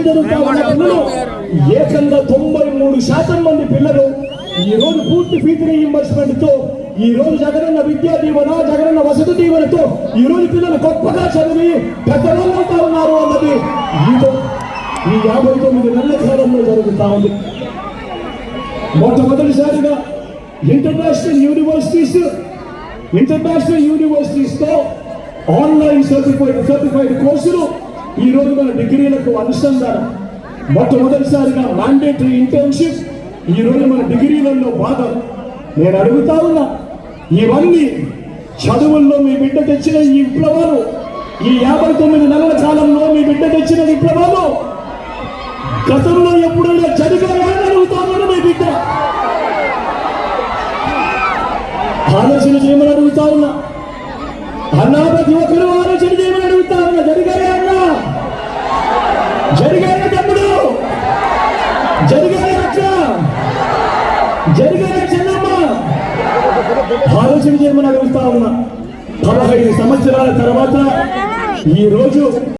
Coaching జరుగుతా ఉన్న పిల్లలు ఏకంగా తొంభై మూడు శాతం మంది పిల్లలు ఈ రోజు పూర్తి ఫీజు రీయింబర్స్మెంట్తో ఈ రోజు జగనన్న విద్యా దీవెన జగనన్న వసతి దీవెనతో ఈ రోజు పిల్లలు గొప్పగా చదివి పెద్దవాళ్ళు అవుతా ఉన్నారు అన్నది మీతో ఈ యాభై తొమ్మిది నెలల కాలంలో జరుగుతా ఉంది. మొట్టమొదటిసారిగా ఇంటర్నేషనల్ యూనివర్సిటీస్ ఇంటర్నేషనల్ యూనివర్సిటీస్తో ఆన్లైన్ సర్టిఫైడ్ సర్టిఫైడ్ కోర్సులు ఈ రోజు మన డిగ్రీలకు అనుసంధానం. మొట్టమొదటిసారిగా మ్యాండేటరీ ఇంటర్న్షిప్ ఈ రోజు మన డిగ్రీలలో భాగం. నేను అడుగుతా ఉన్నా ఇవన్నీ చదువుల్లో మీ బిడ్డ తెచ్చిన ఈ విప్లవాలు ఈ యాభై తొమ్మిది నెలల కాలంలో మీ బిడ్డ తెచ్చిన విప్లవాలు గతంలో ఎప్పుడైనా జరిగాయా అడుగుతామని మీ బిడ్డ. ఆలోచన చేయమని అడుగుతా ఉన్నా. అన్నా ప్రతి ఒక్కరూ ఆలోచన చేయమని అడుగుతా ఉన్నా జరిగాయా అన్నా జరిగాయా తమ్ముడు జరిగిన జరిగిన జరిగాయా ఆలోచన చేయమని అడుగుతా ఉన్నా. పదహైదు సంవత్సరాల తర్వాత ఈ రోజు